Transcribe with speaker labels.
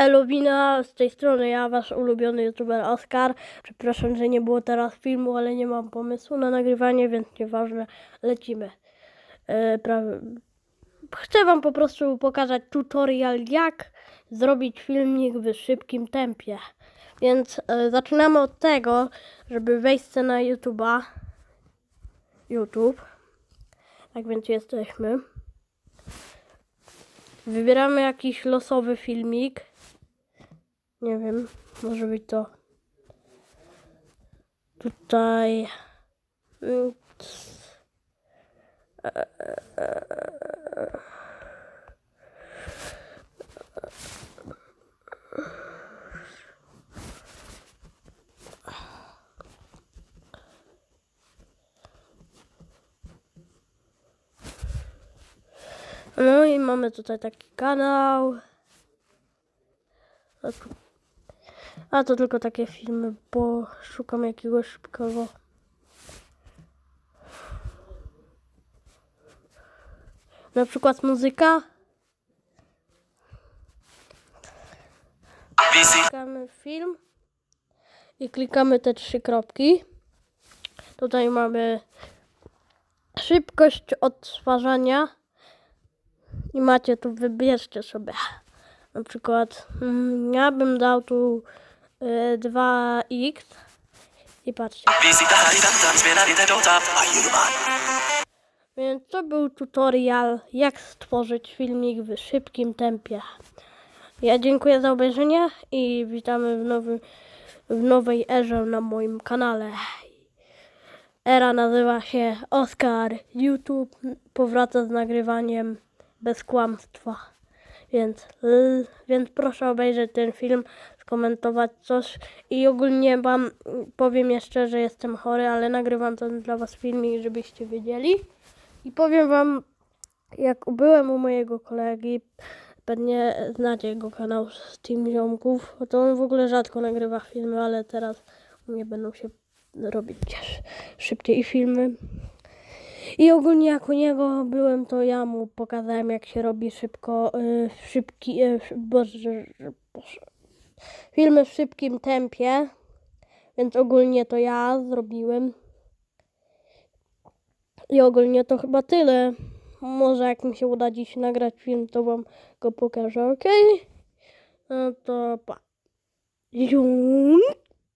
Speaker 1: Elowina z tej strony, ja wasz ulubiony youtuber Oskar. Przepraszam, że nie było teraz filmu, ale nie mam pomysłu na nagrywanie, więc nieważne, lecimy. Pra- Chcę wam po prostu pokazać tutorial, jak zrobić filmik w szybkim tempie. Więc e, zaczynamy od tego, żeby wejść na YouTube'a. YouTube. Tak więc jesteśmy. Wybieramy jakiś losowy filmik. Nie wiem, może być to tutaj. No i mamy tutaj taki kanał. A, to tylko takie filmy, bo szukam jakiegoś szybkiego. Na przykład muzyka. Klikamy film i klikamy te trzy kropki. Tutaj mamy szybkość odtwarzania i macie tu, wybierzcie sobie. Na przykład mm, ja bym dał tu 2x i patrzcie. Więc to był tutorial, jak stworzyć filmik w szybkim tempie. Ja dziękuję za obejrzenie i witamy w, nowym, w nowej erze na moim kanale. Era nazywa się Oscar YouTube. Powraca z nagrywaniem bez kłamstwa. Więc, l- więc proszę obejrzeć ten film, skomentować coś i ogólnie wam powiem jeszcze, że jestem chory, ale nagrywam ten dla was filmik, żebyście wiedzieli. I powiem wam, jak byłem u mojego kolegi, pewnie znacie jego kanał z Team Ziomków, to on w ogóle rzadko nagrywa filmy, ale teraz u mnie będą się robić sz- szybciej filmy. I ogólnie jak u niego byłem, to ja mu pokazałem jak się robi szybko, y, szybki, y, boże, boże, filmy w szybkim tempie. Więc ogólnie to ja zrobiłem. I ogólnie to chyba tyle. Może jak mi się uda dziś nagrać film, to wam go pokażę, ok? No to pa. Zium.